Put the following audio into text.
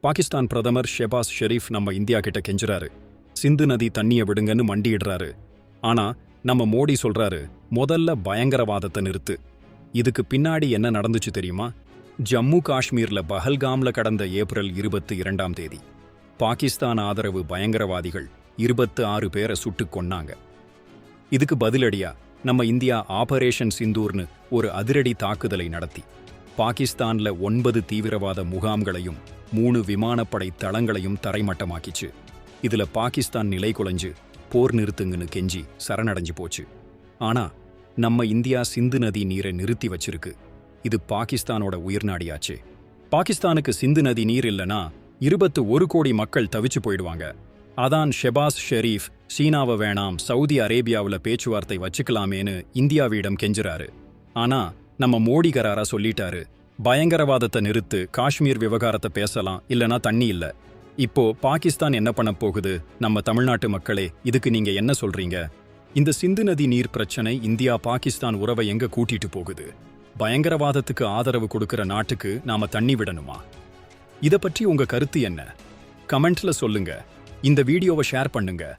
பாகிஸ்தான் பிரதமர் ஷெபாஸ் ஷெரீஃப் நம்ம இந்தியா கிட்ட கெஞ்சுறாரு. சிந்து நதி தண்ணிய விடுங்கன்னு மண்டியிடுறாரு. ஆனா நம்ம மோடி சொல்றாரு முதல்ல பயங்கரவாதத்தை நிறுத்து. இதுக்கு பின்னாடி என்ன நடந்துச்சு தெரியுமா? ஜம்மு காஷ்மீர்ல பஹல்காம்ல கடந்த ஏப்ரல் இருபத்தி இரண்டாம் தேதி பாகிஸ்தான் ஆதரவு பயங்கரவாதிகள் இருபத்து ஆறு பேரை சுட்டுக் கொன்னாங்க. இதுக்கு பதிலடியா நம்ம இந்தியா ஆபரேஷன் சிந்தூர்னு ஒரு அதிரடி தாக்குதலை நடத்தி பாகிஸ்தான்ல ஒன்பது தீவிரவாத முகாம்களையும் மூணு விமானப்படை தளங்களையும் தரைமட்டமாக்கிச்சு. இதுல பாகிஸ்தான் நிலை குலைஞ்சு போர் நிறுத்துங்கன்னு கெஞ்சி சரணடைஞ்சு போச்சு. ஆனா நம்ம இந்தியா சிந்து நதி நீரை நிறுத்தி வச்சிருக்கு. இது பாகிஸ்தானோட உயிர்நாடியாச்சே பாகிஸ்தானுக்கு சிந்து நதி நீர் இல்லனா இருபத்து ஒரு கோடி மக்கள் தவிச்சு போயிடுவாங்க. அதான் ஷெபாஸ் ஷெரீஃப் சீனாவை வேணாம் சவுதி அரேபியாவுல பேச்சுவார்த்தை வச்சுக்கலாமேன்னு இந்தியாவிடம் கெஞ்சுறாரு. ஆனா நம்ம மோடிகராரா சொல்லிட்டாரு பயங்கரவாதத்தை நிறுத்து காஷ்மீர் விவகாரத்தை பேசலாம் இல்லனா தண்ணி இல்ல. இப்போ பாகிஸ்தான் என்ன பண்ண போகுது? நம்ம தமிழ்நாட்டு மக்களே இதுக்கு நீங்க என்ன சொல்றீங்க? இந்த சிந்து நதி நீர் பிரச்சனை இந்தியா பாகிஸ்தான் உறவை எங்க கூட்டிட்டு போகுது? பயங்கரவாதத்துக்கு ஆதரவு கொடுக்கிற நாட்டுக்கு நாம தண்ணி விடணுமா? இதை பற்றி உங்க கருத்து என்ன? கமெண்ட்ல சொல்லுங்க. இந்த வீடியோவை ஷேர் பண்ணுங்க.